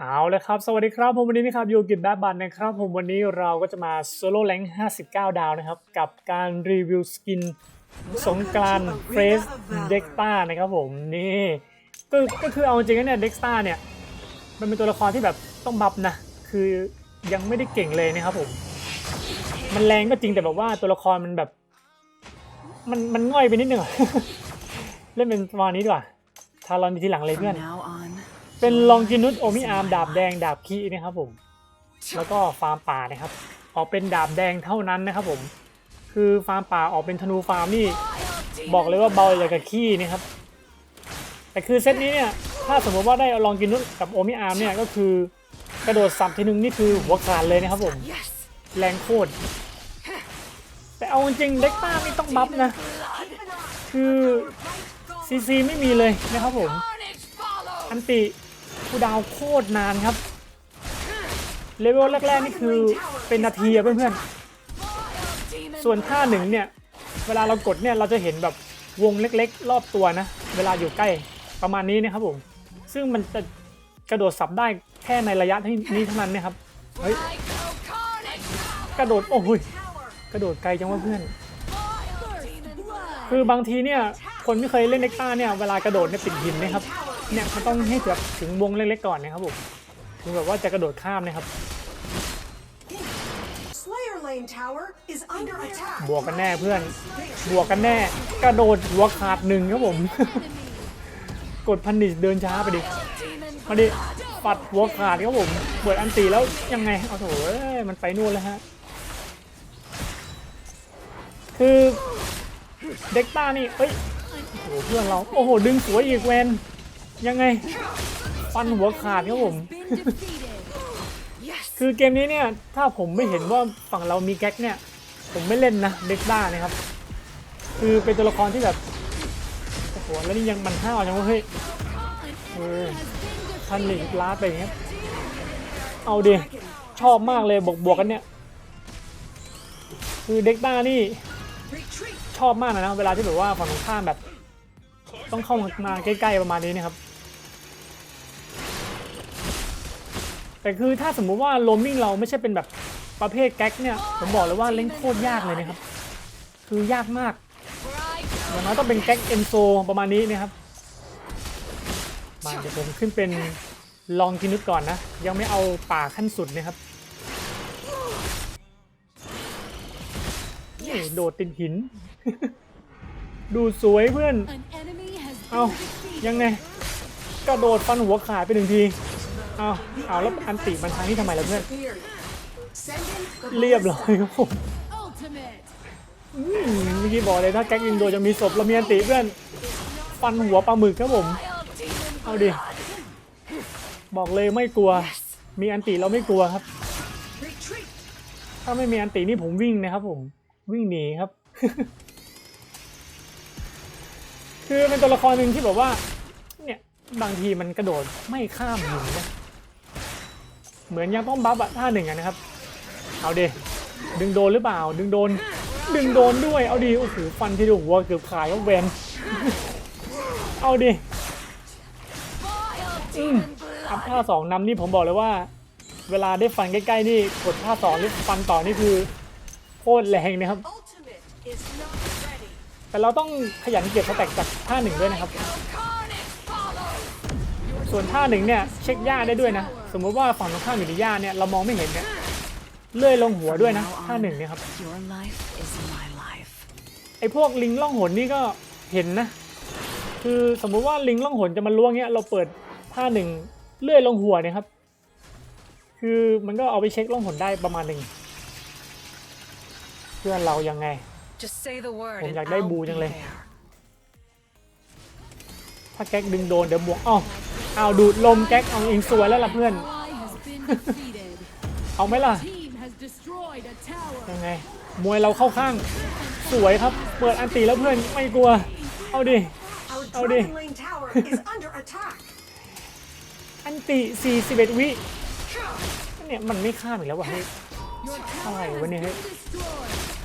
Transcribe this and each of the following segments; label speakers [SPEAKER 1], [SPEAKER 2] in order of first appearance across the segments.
[SPEAKER 1] เอาเลยครับ สวัสดีครับผมวันนี้นะครับยูกับแบบบันนะครับ ผมวันนี้เราก็จะมาโซโล่แรง59 ดาวนะครับ กับการรีวิวสกินสงกรานเฟรสเด็กต้านะครับผมนี่ก็ก็คือเอาจริงๆเนี่ยเด็กต้าเนี่ยมันเป็นตัวละครที่แบบต้องบัฟนะ คือยังไม่ได้เก่งเลยนะครับผม มันแรงก็จริงแต่แบบว่าตัวละครมันแบบ มันมันง่อยไปนิดนึงเล่นเป็นประมาณนี้ดีกว่าทารอนทีหลังเลยเพื่อน เป็นลองจินุสโอมิอาร์มดาบแดงดาบคีนะครับผม แล้วก็ฟาร์มป่านะครับ ออกเป็นดาบแดงเท่านั้นนะครับผม คือฟาร์มป่าออกเป็นธนูฟาร์มนี่บอกเลยว่าเบาอย่างกับขี้นะครับ แต่คือเซตนี้เนี่ยถ้าสมมติว่าได้ลองจินุสกับโอมิอาร์มเนี่ยก็คือกระโดดสับทีนึงนี่คือหัวขาดเลยนะครับผมแรงโคตรแต่เอาจริงๆเด็กต้าไม่ต้องบัฟนะ คือซีซีไม่มีเลยนะครับผม อันติ คูดาวโคตรนานครับ เลเวลแรกๆนี่คือเป็นนาทีอะเพื่อนๆ ส่วนท่าหนึ่งเนี่ย เวลาเรากดเนี่ยเราจะเห็นแบบวงเล็กๆ รอบตัวนะ เวลาอยู่ใกล้ประมาณนี้นะครับผม ซึ่งมันจะกระโดดสับได้แค่ในระยะที่นี้เท่านั้นนะครับ เฮ้ย กระโดด โอ้ย กระโดดไกลจังว่าเพื่อน คือบางทีเนี่ยคนไม่เคยเล่นเน็กต้าเนี่ยเวลากระโดดเนี่ยติดหินนะครับ เนี่ยมันต้องให้แบบถึงวงเล็กๆก่อนนะครับผมถึงแบบว่าจะกระโดดข้ามนะครับ
[SPEAKER 2] Slayer Lane Tower is under attack.
[SPEAKER 1] บวกกันแน่เพื่อน บวกกันแน่ กระโดดหัวขาดหนึ่งครับผม กดพันิชเดินช้าไปดิ มาดิ ปัดหัวขาดครับผม เปิดอันตีแล้วยังไง เอาโถเอ้ยมันไปนู่นแล้วฮะ คือ เด็กต้านี่เอ้ยโอ้โหเพื่อนเราโอ้โหดึงสวยอีกเวนยังไงฟันหัวขาดครับผม คือเกมนี้เนี่ยถ้าผมไม่เห็นว่าฝั่งเรามีแก๊กเนี่ย ผมไม่เล่นนะเด็กด้านะครับ คือเป็นตัวละครที่แบบโอ้โหแล้วนี่ยังมันห้าวจังวะเฮ้ยเออพันหลีกลาไปอย่างเงี้ยเอาดิชอบมากเลยบวกบวกกันเนี่ย คือเด็กด้านี่ ชอบมากเลยนะเวลาที่แบบว่าฝั่งตรงข้ามแบบ ต้องเข้ามาใกล้ๆประมาณนี้นะครับ แต่คือถ้าสมมุติว่าโรมมิ่งเราไม่ใช่เป็นแบบประเภทแก๊กเนี่ยผมบอกเลยว่าเล่นโคตรยากเลยนะครับ คือยากมากอย่างน้อยต้องเป็นแก๊กเอนโซประมาณนี้นะครับมาเดี๋ยวผมขึ้นเป็นลองกินนึกก่อนนะ ยังไม่เอาป่าขั้นสุดนะครับนี่โดดติดหิน ดูสวยเพื่อน เอายังไงกระโดดฟันหัวขาดไปหนึ่งที เอาเอาแล้วอันติมันทางนี้ทำไมล่ะเพื่อน
[SPEAKER 2] Fear. Send in the
[SPEAKER 1] เรียบร้อยครับผม
[SPEAKER 3] Ultimate.
[SPEAKER 1] อืมเมื่อกี้บอกเลยถ้าแก๊กอินโดจะมีศพเรามีอันติเพื่อน ฟันหัวปลาหมึกครับผม เอาดิ บอกเลยไม่กลัว มีอันติเราไม่กลัวครับ
[SPEAKER 2] retreat.
[SPEAKER 1] ถ้าไม่มีอันตินี่ผมวิ่งนะครับผม วิ่งหนีครับ คือเป็นตัวละครหนึ่งที่แบบว่า เนี่ยบางทีมันกระโดดไม่ข้ามหินนะเหมือนยังต้องบัฟอะท่าหนึ่งอะนะครับ เอาดิดึงโดนหรือเปล่า ดึงโดน ดึงโดนด้วย เอาดิโอ้โหฟันที่ดูหัวเกือบขายก็เวน เอาดิอืมอัพท่าสองนำนี่ผมบอกเลยว่า เวลาได้ฟันใกล้ๆนี่กดท่าสองหรือฟันต่อนี่คือโคตรแรงนะครับ แต่เราต้องขยันเก็บสแต็กจากท่าหนึ่งด้วยนะครับ ส่วนท่าหนึ่งเนี่ยเช็คหญ้าได้ด้วยนะ สมมุติว่าฝั่งตรงข้ามอยู่ในหญ้าเนี่ยเรามองไม่เห็นเนี่ยเลื่อยลงหัวด้วยนะ
[SPEAKER 4] From now
[SPEAKER 1] ท่า
[SPEAKER 4] on,
[SPEAKER 1] หนึ่งเนี่ยครับ
[SPEAKER 4] Your life is my life.
[SPEAKER 1] ไอพวกลิงล่องหนนี่ก็เห็นนะ คือสมมุติว่าลิงล่องหนจะมาล้วงเนี้ยเราเปิดท่าหนึ่งเลื่อยลงหัวเนี่ยครับ คือมันก็เอาไปเช็คล่องหนได้ประมาณหนึ่งเพื่อนเรายังไง
[SPEAKER 4] Just say the word
[SPEAKER 1] ผม
[SPEAKER 4] and
[SPEAKER 1] อยากได้
[SPEAKER 4] I'll
[SPEAKER 1] บู
[SPEAKER 4] be
[SPEAKER 1] จังเลย
[SPEAKER 4] there.
[SPEAKER 1] ถ้าแก๊กดึงโดนเดี๋ยวบวกอ้าวเอาวดูดลมแก๊กเอาเองสวยแล้วล่ะเพื่อน
[SPEAKER 3] Ally has been defeated.
[SPEAKER 1] เอาไหมล่ะ
[SPEAKER 3] Team has destroyed a tower.
[SPEAKER 1] ยังไง มวยเราเข้าข้าง สวยครับ เปิดอันตีแล้วเพื่อนไม่กลัว เอาดิ
[SPEAKER 2] Our
[SPEAKER 1] Oh, dear.
[SPEAKER 2] Dragon Lane Tower is under attack.
[SPEAKER 1] อันตี 41 วิเนี่ยมันไม่ข้ามอีกแล้วว่ะเฮ้ย
[SPEAKER 3] Your tower
[SPEAKER 1] Alright,
[SPEAKER 3] has
[SPEAKER 1] when you
[SPEAKER 3] been
[SPEAKER 1] hit-
[SPEAKER 3] destroyed.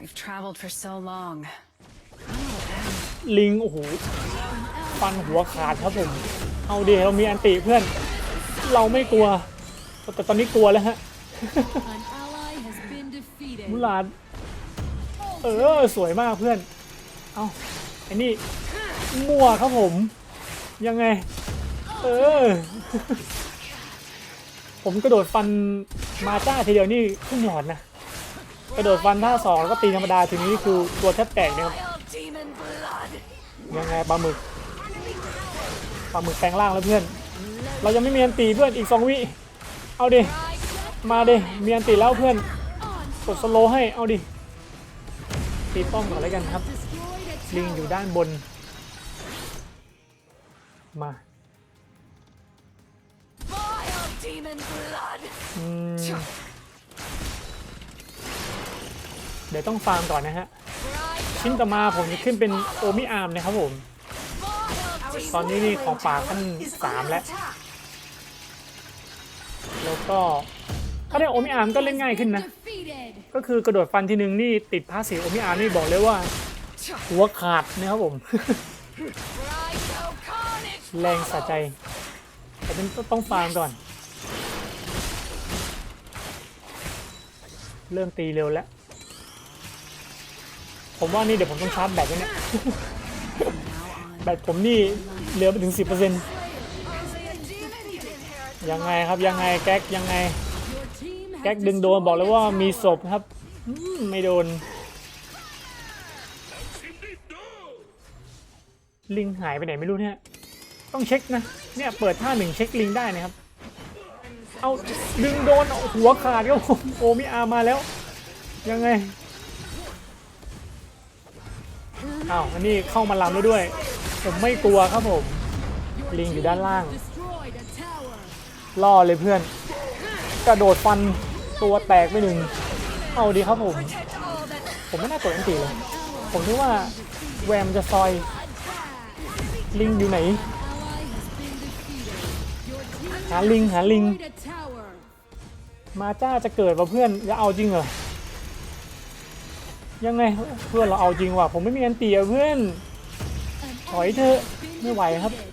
[SPEAKER 4] We've traveled for so long.
[SPEAKER 1] ลิง โอ้โห ฟันหัวขาดครับผม เอาดีเรามีอันติเพื่อน เราไม่กลัว แต่ตอนนี้กลัวแล้วฮะ
[SPEAKER 3] An ally has been defeated.
[SPEAKER 1] มุลาดเออ สวยมากเพื่อน เอาไอ้นี่มั่วครับผม ยังไง เออ ผมกระโดดฟันมาจ้าทีเดียวนี่ครึ่งหลอดนะ กระโดดฟันท่าสองแล้วก็ตีธรรมดาทีนี้คือตัวแทบแตกนะครับยังไงปลาหมึกปลาหมึกแปลงร่างแล้วเพื่อน เรายังไม่มีอันตีเพื่อนอีกสองวิเอาดิมาดิมีอันตีแล้วเพื่อนกดสโลให้เอาดิตีป้อมก่อนแล้วกันครับลิงอยู่ด้านบนมาอืม เดี๋ยวต้องฟาร์มก่อนนะฮะ
[SPEAKER 4] Right
[SPEAKER 1] ชิ้นต่อมาผมจะขึ้นเป็นโอมิอาร์มนะครับผม
[SPEAKER 4] vile
[SPEAKER 1] ตอนนี้นี่ของป่าขั้น
[SPEAKER 2] Is
[SPEAKER 1] สาม
[SPEAKER 2] under
[SPEAKER 1] แล้ว
[SPEAKER 2] attack.
[SPEAKER 1] แล้วก็ถ้าได้โอมิอาร์มก็เล่นง่ายขึ้นนะ
[SPEAKER 3] Defeated.
[SPEAKER 1] ก็คือกระโดดฟันทีนึงนี่ติดพาสซีฟโอมิอาร์นี่บอกเลยว่า หัวขาดนะครับผม
[SPEAKER 4] Right so carnage.
[SPEAKER 1] แรงสะใจ แต่เป็นต้องฟาร์มก่อนเริ่มตีเร็วแล้ว ผมว่านี่เดี๋ยวผมต้องชาร์จแบตแล้วเนี่ย แบตผมนี่เหลือไปถึง 10%ยังไงครับยังไงแก๊กยังไง แก๊กดึงโดนบอกเลยว่ามีศพครับมไม่โดน ลิงหายไปไหนไม่รู้เนี่ย ต้องเช็คนะ เนี่ยเปิดท่าหนึ่งเช็คลิงได้นะครับ เอาดึงโดนหัวขาดครับผมโอมิอามาแล้ว ยังไง อ้าวอันนี้เข้ามาลำแล้วด้วย ผมไม่กลัวครับผม ลิงอยู่ด้านล่าง ล่อเลยเพื่อน กระโดดฟันตัวแตกไปหนึ่ง เอาดีครับผม ผมไม่น่ากดอันตีเลย ผมคิดว่าแวมจะซอย ลิงอยู่ไหน หาลิงหาลิง มาจ้าจะเกิดว่ะเพื่อนจะเอาจริงเหรอ ยังไงเพื่อนเราเอาจริงว่ะผมไม่มีอันตีอะเพื่อน
[SPEAKER 3] An
[SPEAKER 1] ถอย
[SPEAKER 3] enemy
[SPEAKER 1] เถอะ
[SPEAKER 3] has been
[SPEAKER 1] ไม่ไหวครับ
[SPEAKER 3] defeated.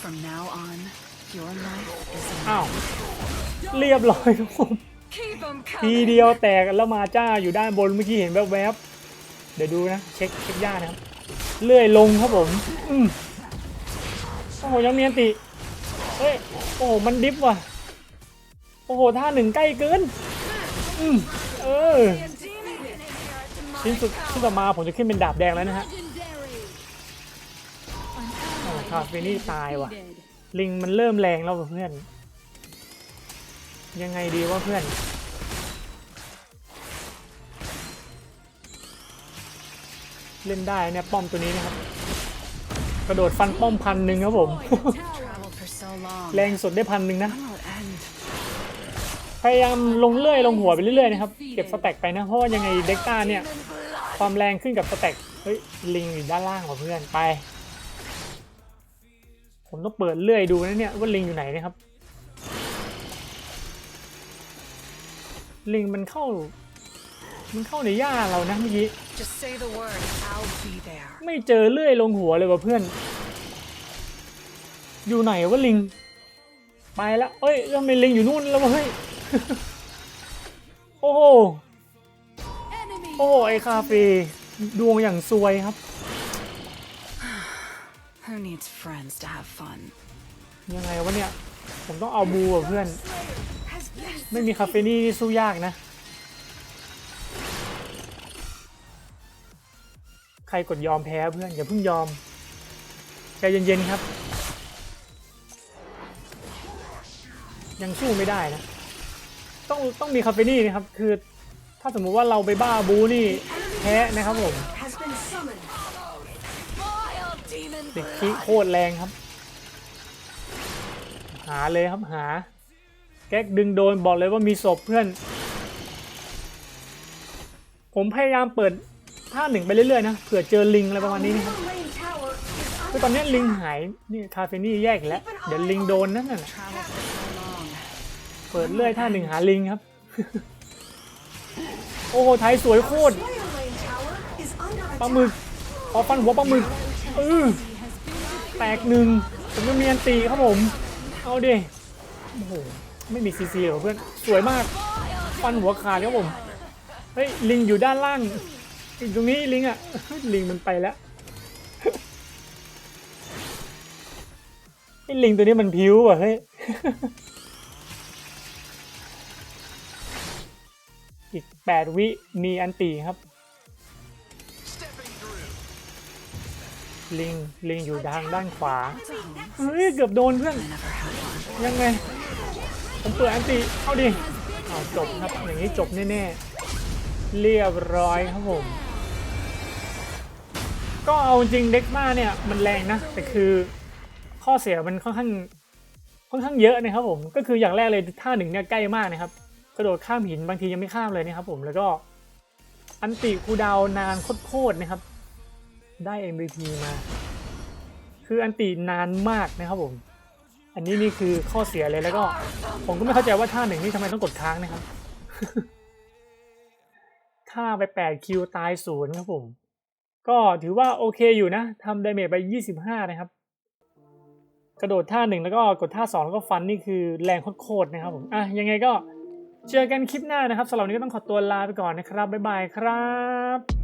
[SPEAKER 4] from now on, your life is
[SPEAKER 1] อ้าวเรียบร้อยครับผม
[SPEAKER 4] keep them
[SPEAKER 1] ที
[SPEAKER 4] coming.
[SPEAKER 1] เดียวแตกแล้วมาจ้าอยู่ด้านบนเมื่อกี้เห็นแวบๆเดี๋ยวดูนะเช็คเช็คย่านะครับเลื่อยลงครับผมอืมโอ้โหยังมีอันติเฮ้ยโอ้โหมันดิฟว่ะโอ้โหท่าหนึ่งใกล้เกินอืม เออ
[SPEAKER 4] A demon can inherit my
[SPEAKER 1] ชิ้นสุดชิ้นต่อมาผมจะขึ้นเป็นดาบแดงแล้วนะฮะ
[SPEAKER 3] Legendary. An
[SPEAKER 1] โอ้
[SPEAKER 3] ally
[SPEAKER 1] คา
[SPEAKER 3] has
[SPEAKER 1] เฟ
[SPEAKER 3] been
[SPEAKER 1] นี่ตายว่ะ
[SPEAKER 3] defeated.
[SPEAKER 1] ลิงมันเริ่มแรงแล้วว่ะเพื่อน ยังไงดีวะเพื่อน เล่นได้เนี่ยป้อมตัวนี้นะครับ กระโดดฟันป้อมพันหนึ่งครับผม
[SPEAKER 3] Destroyed a tower.
[SPEAKER 4] Traveled for so long.
[SPEAKER 1] แรงสุดได้พันหนึ่งนะ พยายามลงเลื่อยลงหัวไปเรื่อยๆนะครับเก็บสแต็กไปนะเพราะว่ายังไงเด็กต้าเนี่ย
[SPEAKER 4] Demon blood.
[SPEAKER 1] ความแรงขึ้นกับสแต็กเฮ้ยลิงอยู่ด้านล่างกว่าเพื่อนไป ผมต้องเปิดเลื่อยดูนะเนี่ยว่าลิงอยู่ไหนนะครับ ลิงมันเข้า มันเข้าในหญ้าเรานะเมื่อกี้
[SPEAKER 4] Just say the word. I'll be there.
[SPEAKER 1] ไม่เจอเลื่อยลงหัวเลยว่ะเพื่อน อยู่ไหนวะลิง ไปแล้วเอ้ยแล้วทำไมลิงอยู่นู่นแล้ววะเฮ้ย โอ้โห
[SPEAKER 3] Enemy
[SPEAKER 1] โอ้โห ไอคาเฟ่ดวงอย่างซวยครับ
[SPEAKER 4] Who needs friends to have fun?
[SPEAKER 1] ยังไงวะเนี่ย ผมต้องเอาบูอะเพื่อน
[SPEAKER 2] Has been
[SPEAKER 1] ไม่มีคาเฟนี่นี่สู้ยากนะ ใครกดยอมแพ้เพื่อน อย่าเพิ่งยอม ใจเย็นๆครับ ยังสู้ไม่ได้นะ ต้องต้องมีคาเฟนี่นะครับ คือถ้าสมมุติว่าเราไปบ้าบูนี่แพ้นะครับผมติด
[SPEAKER 4] blood.
[SPEAKER 1] คิโคตรแรงครับ หาเลยครับหา แก๊กดึงโดนบอกเลยว่ามีศพเพื่อน ผมพยายามเปิดท่าหนึ่งไปเรื่อยๆนะเผื่อเจอลิงอะไรประมาณนี้นะครับคือตอนนี้ลิงหายนี่คาเฟนี่แยกอีกแล้ว เดี๋ยวลิงโดนนั่นน่ะ เปิดเรื่อยท่าหนึ่งหาลิงครับ โอ้โหไทยสวยโคตรปลาหมึกขอฟันหัวปลาหมึกเออแตกหนึ่งผมก็มีอันตีครับผม เอาดิโอ้โหไม่มีซีซีเหรอเพื่อนสวยมาก ฟันหัวขาดครับผมเฮ้ยลิงอยู่ด้านล่างอยู่ตรงนี้ลิงอะลิงมันไปแล้วไอ้ลิงตัวนี้มันพิ้วอะเฮ้ย อีก 8 วิมีอันตีครับ ลิง ลิงอยู่ทางด้านขวา เฮ้ย เกือบโดนเพื่อน ยังไง ผมเปิดอันตีเอาดิ เอาจบครับ อย่างนี้จบแน่ๆ เรียบร้อยครับผม ก็เอาจริงเด็กมาเนี่ย มันแรงนะ แต่คือข้อเสียมันค่อนข้างค่อนข้างเยอะนะครับผม ก็คืออย่างแรกเลยท่าหนึ่งเนี่ยใกล้มากนะครับ ระโดดข้ามหินบางทียังไม่ข้ามเลยนะครับผมแล้วก็อันติคูดาวน์นานโคตรๆนะครับ ได้ MVP มา คืออันตินานมากนะครับผม อันนี้นี่คือข้อเสียเลยแล้วก็ ผมก็ไม่เข้าใจว่าท่าหนึ่งนี่ทำไมต้องกดค้างนะครับท่าไป8คิวตายศูนย์ครับผม ก็ถือว่าโอเคอยู่นะทำดเมจไป 25 นะครับ กระโดดท่าหนึ่งแล้วก็กดท่าสองแล้วก็ฟันนี่คือแรงโคตรๆนะครับผมอะยังไงก็ เจอกันคลิปหน้านะครับสำหรับวันนี้ก็ต้องขอตัวลาไปก่อนนะครับบ๊ายบายครับ